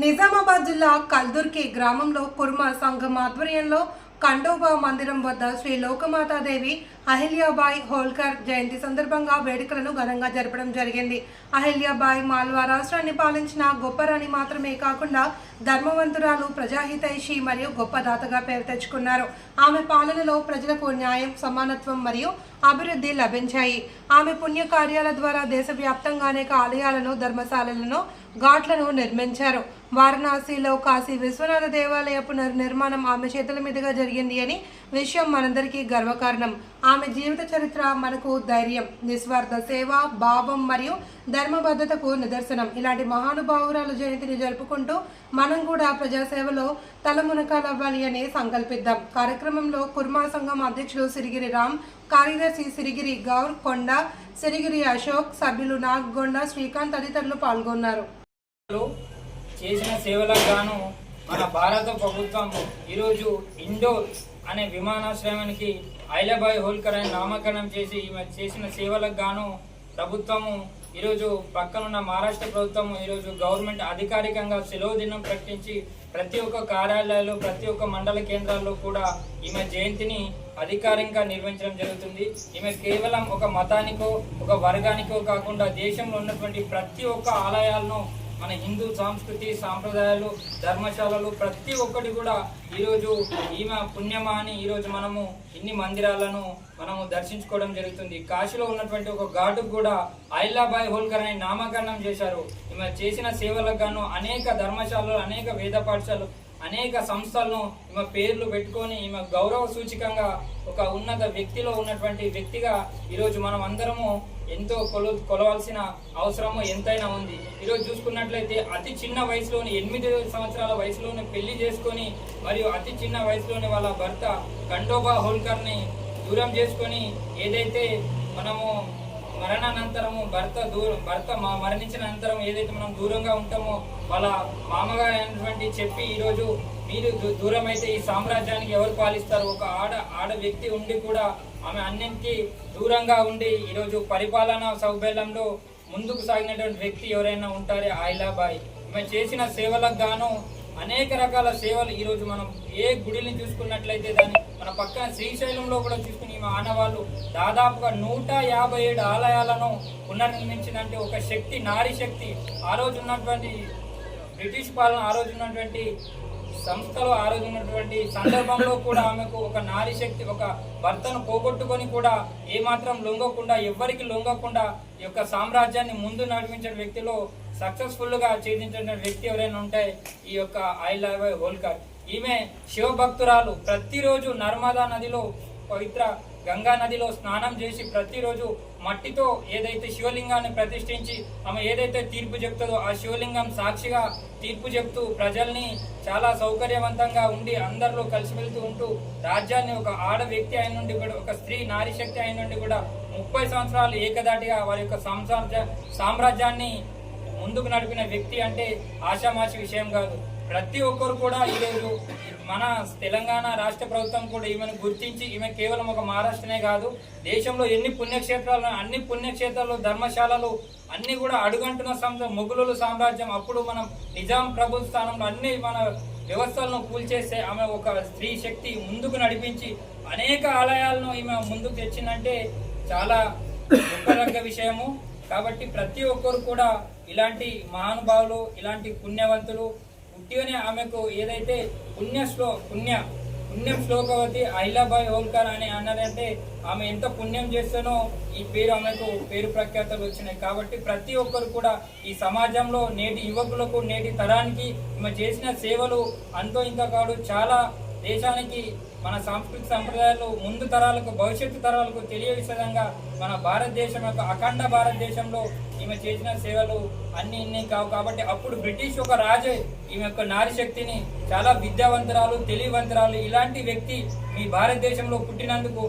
నిజామాబాద్ జిల్లా కల్దుర్కి గ్రామంలో కుర్మ సంఘం ఆధ్వర్యంలో ఖండోబా మందిరం వద్ద శ్రీ లోకమాతాదేవి అహిల్యాబాయి హోల్కర్ జయంతి సందర్భంగా వేడుకలను ఘనంగా జరపడం జరిగింది. అహిల్యాబాయి మాల్వా రాష్ట్రాన్ని పాలించిన గొప్ప రాణి మాత్రమే కాకుండా ధర్మవంతురాలు ప్రజాహితైషి మరియు గొప్ప దాతగా పేరు తెచ్చుకున్నారు. ఆమె పాలనలో ప్రజలకు న్యాయం సమానత్వం మరియు అభివృద్ధి లభించాయి. ఆమె పుణ్య కార్యాల ద్వారా దేశవ్యాప్తంగా అనేక ఆలయాలను ధర్మశాలలను ఘాట్లను నిర్మించారు. వారణాసిలో కాశీ విశ్వనాథ దేవాలయ పునర్నిర్మాణం ఆమె చేతుల మీదుగా జరిగింది అని విషయం మనందరికీ గర్వకారణం. ఆమె జీవిత చరిత్ర మనకు ధైర్యం నిస్వార్థ సేవ భావం మరియు ధర్మబద్ధతకు నిదర్శనం. ఇలాంటి మహానుభావురాలు జయంతిని జరుపుకుంటూ మనం కూడా ప్రజాసేవలో తలమునకాలవ్వాలి అని సంకల్పిద్దాం. కార్యక్రమంలో కుర్మా సంఘం అధ్యక్షులు సిరిగిరి రామ్ కార్యదర్శి సిరిగిరి గౌర్ కొండ సిరిగిరి అశోక్ సభ్యులు నాగ్గొండ శ్రీకాంత్ తదితరులు పాల్గొన్నారు. చేసిన సేవలకు గాను మన భారత ప్రభుత్వం ఈరోజు ఇండోర్ అనే విమానాశ్రయానికి ఐలబాయ్ హోల్కర్ అని నామకరణం చేసి ఈమె చేసిన సేవలకు గాను ప్రభుత్వము ఈరోజు పక్కనున్న మహారాష్ట్ర ప్రభుత్వం ఈరోజు గవర్నమెంట్ అధికారికంగా సెలవు దినం ప్రకటించి ప్రతి ఒక్క కార్యాలయాల్లో ప్రతి ఒక్క మండల కేంద్రాల్లో కూడా ఈమె జయంతిని అధికారికంగా నిర్వహించడం జరుగుతుంది. ఈమె కేవలం ఒక మతానికో ఒక వర్గానికో కాకుండా దేశంలో ఉన్నటువంటి ప్రతి ఒక్క ఆలయాలను మన హిందూ సంస్కృతి సాంప్రదాయాలు ధర్మశాలలు ప్రతి ఒక్కటి కూడా ఈరోజు ఈమె పుణ్యమా అని ఈరోజు మనము ఇన్ని మందిరాలను మనము దర్శించుకోవడం జరుగుతుంది. కాశీలో ఉన్నటువంటి ఒక ఘాటుకు కూడా ఐలాబాయ్ హోల్కర్ అని నామకరణం చేశారు. ఈమె చేసిన సేవలకు గాను అనేక ధర్మశాలలు అనేక వేద పాఠశాలలు అనేక సంస్థలను ఈమె పేర్లు పెట్టుకొని ఈమె గౌరవ సూచికంగా ఒక ఉన్నత వ్యక్తిలో ఉన్నటువంటి వ్యక్తిగా ఈరోజు మనం అందరము ఎంతో కొలు కొలవాల్సిన అవసరము ఎంతైనా ఉంది. ఈరోజు చూసుకున్నట్లయితే అతి చిన్న వయసులోని ఎనిమిది సంవత్సరాల వయసులోనే పెళ్ళి చేసుకొని మరియు అతి చిన్న వయసులోనే వాళ్ళ భర్త ఖండోబా హోల్కర్ని దూరం చేసుకొని ఏదైతే మనము మరణానంతరము భర్త దూరం భర్త మా మరణించిన అనంతరం ఏదైతే మనం దూరంగా ఉంటామో వాళ్ళ మామగారి అయినటువంటి చెప్పి ఈరోజు మీరు దూ- దూరం అయితే ఈ సామ్రాజ్యానికి ఎవరు పాలిస్తారు? ఒక ఆడ ఆడ వ్యక్తి ఉండి కూడా ఆమె అన్నింటికి దూరంగా ఉండి ఈరోజు పరిపాలనా సౌబల్యంలో ముందుకు సాగినటువంటి వ్యక్తి ఎవరైనా ఉంటారే? ఆయిలాబాయి. ఈమె చేసిన సేవలకు గాను అనేక రకాల సేవలు ఈరోజు మనం ఏ గుడిని చూసుకున్నట్లయితే దాన్ని మన పక్కన శ్రీశైలంలో కూడా చూసుకుని మా ఆనవాళ్ళు దాదాపుగా నూట యాభై ఏడు ఆలయాలను పునర్నిర్మించిందంటే ఒక శక్తి నారీ శక్తి ఆ రోజు ఉన్నటువంటి బ్రిటిష్ పాలన ఆ రోజు ఉన్నటువంటి సంస్థలో ఆ రోజు ఉన్నటువంటి సందర్భంలో కూడా ఆమెకు ఒక నారీ శక్తి ఒక భర్తను పోగొట్టుకొని కూడా ఏమాత్రం లొంగకుండా ఎవ్వరికి లొంగకుండా ఈ యొక్క సామ్రాజ్యాన్ని ముందు నడిపించిన వ్యక్తిలో సక్సెస్ఫుల్గా ఛేదించిన వ్యక్తి ఎవరైనా ఉంటే ఈ యొక్క ఐ ఐలవ్ హోల్కర్ ఈమె శివభక్తురాలు. ప్రతిరోజు నర్మదా నదిలో పవిత్ర గంగా నదిలో స్నానం చేసి ప్రతిరోజు మట్టితో ఏదైతే శివలింగాన్ని ప్రతిష్ఠించి ఆమె ఏదైతే తీర్పు చెప్తుందో ఆ శివలింగం సాక్షిగా తీర్పు చెప్తూ ప్రజల్ని చాలా సౌకర్యవంతంగా ఉండి అందరిలో కలిసి వెళ్తూ ఉంటూ రాజ్యాన్ని ఒక ఆడ వ్యక్తి అయిన నుండి కూడా ఒక స్త్రీ నారీ శక్తి అయిన నుండి కూడా ముప్పై సంవత్సరాలు ఏకదాటిగా వారి యొక్క సంసార సామ్రాజ్యాన్ని ముందుకు నడిపిన వ్యక్తి అంటే ఆషామాషి విషయం కాదు. ప్రతి ఒక్కరు కూడా ఈరోజు మన తెలంగాణ రాష్ట్ర ప్రభుత్వం కూడా ఈమెను గుర్తించి ఈమె కేవలం ఒక మహారాష్ట్రనే కాదు దేశంలో ఎన్ని పుణ్యక్షేత్రాలు అన్ని పుణ్యక్షేత్రాలు ధర్మశాలలు అన్ని కూడా అడుగంటున్న సంస్థ మొఘలుల సామ్రాజ్యం అప్పుడు మనం నిజాం ప్రభు స్థానంలో అన్ని మన వ్యవస్థలను కూల్చేస్తే ఆమె ఒక స్త్రీ శక్తి ముందుకు నడిపించి అనేక ఆలయాలను ఈమె ముందుకు తెచ్చిందంటే చాలా గొప్పదగ్గ విషయము. కాబట్టి ప్రతి ఒక్కరు కూడా ఇలాంటి మహానుభావులు ఇలాంటి పుణ్యవంతులు ఉట్టిగానే ఆమెకు ఏదైతే పుణ్య శ్లో పుణ్య పుణ్యం శ్లోకవతి అహిలాబాయ్ హోల్కర్ అని అన్నదంటే ఆమె ఎంత పుణ్యం చేస్తానో ఈ పేరు ఆమెకు పేరు ప్రఖ్యాతలు వచ్చినాయి. కాబట్టి ప్రతి ఒక్కరు కూడా ఈ సమాజంలో నేటి యువకులకు నేటి తరానికి ఈమె చేసిన సేవలు అంతో ఇంత కాదు చాలా దేశానికి మన సాంస్కృతిక సంప్రదాయాలు ముందు తరాలకు భవిష్యత్తు తరాలకు తెలియ విధంగా మన భారతదేశం యొక్క అఖండ భారతదేశంలో ఈమె చేసిన సేవలు అన్ని ఇన్ని కావు. కాబట్టి అప్పుడు బ్రిటిష్ ఒక రాజే. ఈమె యొక్క నారిశక్తిని చాలా విద్యావంతురాలు తెలివివంతురాలు. ఇలాంటి వ్యక్తి మీ భారతదేశంలో పుట్టినందుకు